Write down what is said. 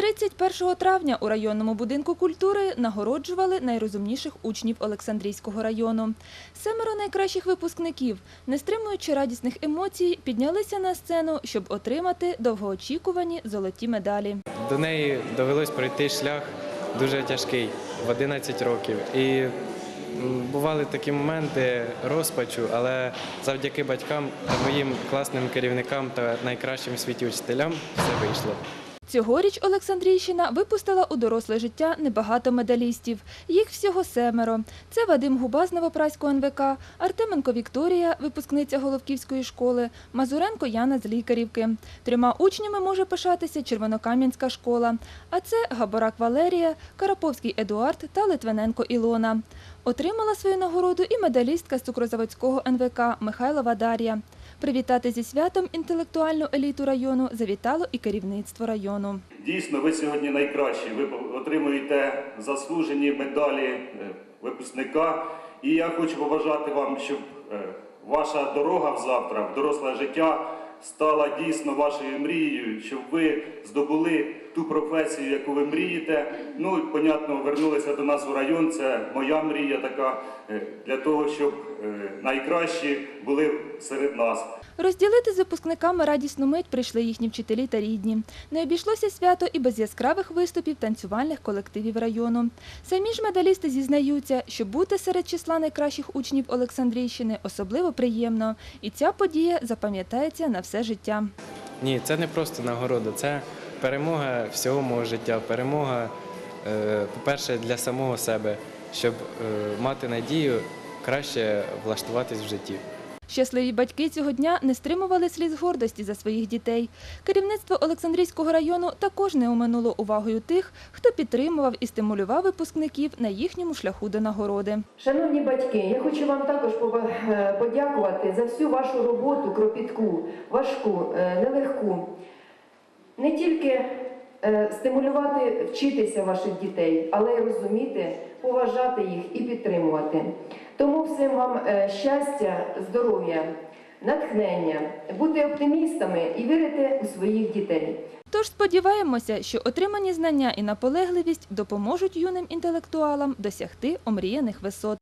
31 травня у районному будинку культури нагороджували найрозумніших учнів Олександрійського району. Семеро найкращих випускників, не стримуючи радісних емоцій, піднялися на сцену, щоб отримати довгоочікувані золоті медалі. До неї довелось пройти шлях дуже тяжкий в 11 років. І бували такі моменти розпачу, але завдяки батькам та моїм класним керівникам та найкращим в світі учителям все вийшло. Цьогоріч Олександрійщина випустила у доросле життя небагато медалістів. Їх всього семеро. Це Вадим Губа з Новопраського НВК, Артеменко Вікторія, випускниця Головківської школи, Мазуренко Яна з Лікарівки. Трьома учнями може пишатися Червонокам'янська школа. А це Габорак Валерія, Караповський Едуард та Литвиненко Ілона. Отримала свою нагороду і медалістка з цукрозаводського НВК Михайлова Дар'я. Привітати зі святом інтелектуальну еліту району завітало і керівництво району. Дійсно, ви сьогодні найкращі. Ви отримуєте заслужені медалі е, випускника. І я хочу побажати вам, щоб е, ваша дорога в завтра, в доросле життя, стала дійсно вашою мрією, щоб ви здобули ту професію, яку ви мрієте. Ну понятно, вернулися до нас у район. Це моя мрія така е, для того, щоб е, найкращі були серед нас. Розділити з випускниками радісну мить прийшли їхні вчителі та рідні. Не обійшлося свято і без яскравих виступів танцювальних колективів району. Самі ж медалісти зізнаються, що бути серед числа найкращих учнів Олександрійщини особливо приємно, і ця подія запам'ятається на все життя. Ні, це не просто нагорода, це перемога всього мого життя, перемога, е, по-перше, для самого себе, щоб е, мати надію краще влаштуватись в житті. Щасливі батьки цього дня не стримували сліз гордості за своїх дітей. Керівництво Олександрійського району також не оминуло увагою тих, хто підтримував і стимулював випускників на їхньому шляху до нагороди. Шановні батьки, я хочу вам також е, подякувати за всю вашу роботу кропітку, важку, е, нелегку. Не тільки е, стимулювати вчитися ваших дітей, але й розуміти, поважати їх і підтримувати. Тому всім вам е, щастя, здоров'я, натхнення, бути оптимістами і вірити у своїх дітей. Тож сподіваємося, що отримані знання і наполегливість допоможуть юним інтелектуалам досягти омріяних висот.